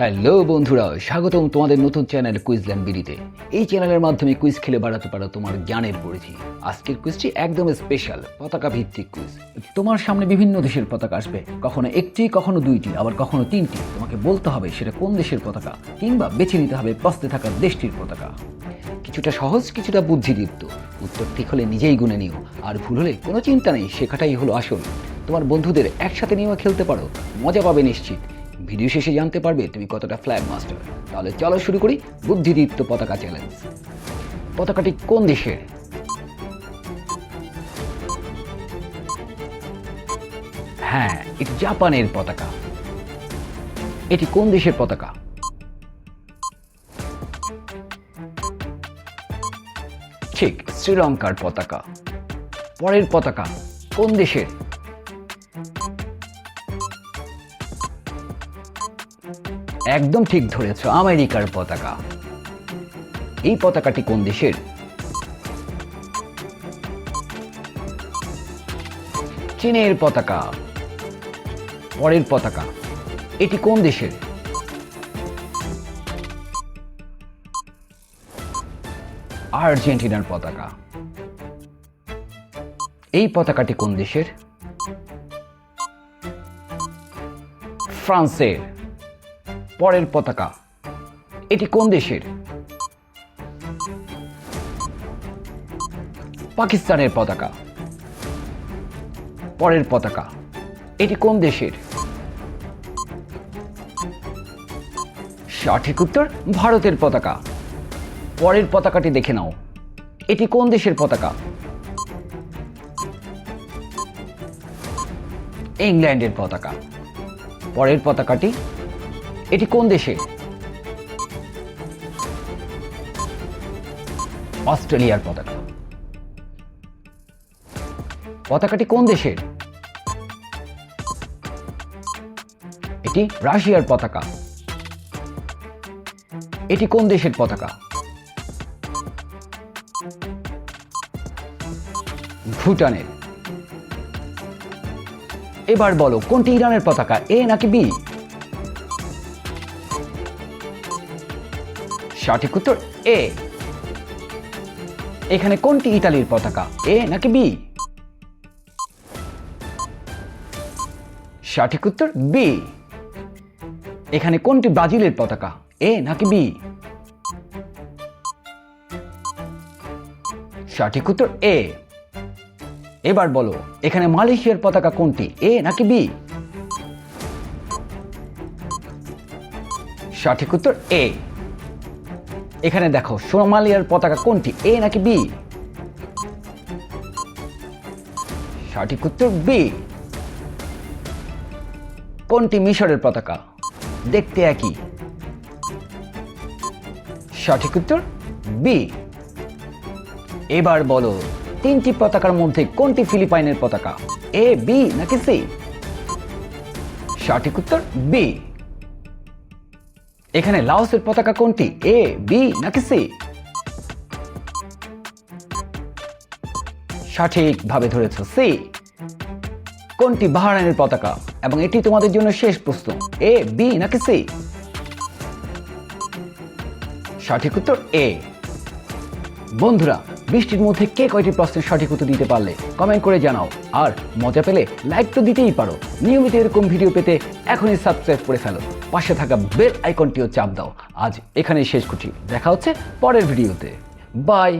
Hello বন্ধুরা, স্বাগতম তোমাদের নতুন চ্যানেল কুইজল্যান্ড বিডিতে এই চ্যানেলের মাধ্যমে কুইজ খেলে বাড়াতে পারো তোমার জ্ঞানের পরিধি আজকের কুইজটি একদম স্পেশাল পতাকা ভিত্তিক কুইজ তোমার সামনে বিভিন্ন দেশের পতাকা আসবে, কখনো একটি, কখনো দুইটি, আবার কখনো তিনটি। তোমাকে বলতে হবে সেটা কোন দেশের পতাকা, কিংবা বেছে নিতে হবে পাশে থাকা দেশটির পতাকা। কিছুটা সহজ, কিছুটা বুদ্ধিদীপ্ত। উত্তর ঠিক হলে নিজেই গুনে নিও, আর ভুল হলে কোনো চিন্তা নেই, শেখাটাই হলো আসল। তোমার বন্ধুদের একসাথে নিয়েও খেলতে পারো, মজা পাবে নিশ্চিত। ভিডিও শেষে জানতে পারবে তুমি কতটা ফ্ল্যাগ মাস্টার তাহলে চলো শুরু করি বুদ্ধিদীপ্ত পতাকা চ্যালেঞ্জ পতাকাটি কোন দেশের? হ্যাঁ এটি জাপানের পতাকা। এটি কোন দেশের পতাকা? ঠিক, শ্রীলঙ্কার পতাকা। পরের পতাকা কোন দেশের? একদম ঠিক ধরেছ, আমেরিকার পতাকা। এই পতাকাটি কোন দেশের? চীনের পতাকা। পরের পতাকা, এটি কোন দেশের? আর্জেন্টিনার পতাকা। এই পতাকাটি কোন দেশের? ফ্রান্সের। পরের পতাকা। এটি কোন দেশের? পাকিস্তানের পতাকা। পরের পতাকা। এটি কোন দেশের? সঠিক উত্তর, ভারতের পতাকা। পরের পতাকাটি দেখে নাও। এটি কোন দেশের পতাকা? ইংল্যান্ডের পতাকা। পরের পতাকাটি এটি কোন দেশে? অস্ট্রেলিয়ার পতাকা। পতাকাটি কোন দেশের? এটি রাশিয়ার পতাকা। এটি কোন দেশের পতাকা? ভুটানের। এবার বলো, কোনটি ইরানের পতাকা, এ নাকি বি? সঠিক উত্তর এ এখানে কোনটি ইতালির পতাকা? এ নাকি বি সঠিক উত্তর বি এখানে কোনটি ব্রাজিলের পতাকা? এ নাকি বি সঠিক উত্তর এ এবার বলো, এখানে মালয়েশিয়ার পতাকা কোনটি? এ নাকি বি সঠিক উত্তর এ এখানে দেখো, সোমালিয়ার পতাকা কোনটি? এ নাকি বি? সঠিক উত্তর বি। কোনটি মিশরের পতাকা? দেখতে একই। সঠিক উত্তর বি। এবার বলো, তিনটি পতাকার মধ্যে কোনটি ফিলিপাইনের পতাকা? এ, বি নাকি সি? সঠিক উত্তর বি। এখানে লাওসের পতাকা কোনটি? এ বি নাকি সি সঠিকভাবে ধরেছ সি কোনটি বাহরাইনের পতাকা? এবং এটি তোমাদের জন্য শেষ প্রশ্ন। এ বি নাকি সি সঠিক উত্তর এ বন্ধুরা বৃষ্টির মধ্যে কে কয়টি প্রশ্নের সঠিক উত্তর দিতে পারলে কমেন্ট করে জানাও। আর মজা পেলে লাইক তো দিতেই পারো। নিয়মিত এরকম ভিডিও পেতে এখনই সাবস্ক্রাইব করে ফেলো। পাশে থাকা বেল আইকনটিও চাপ দাও। আজ এখানেই শেষ করছি। দেখা হচ্ছে পরের ভিডিওতে বাই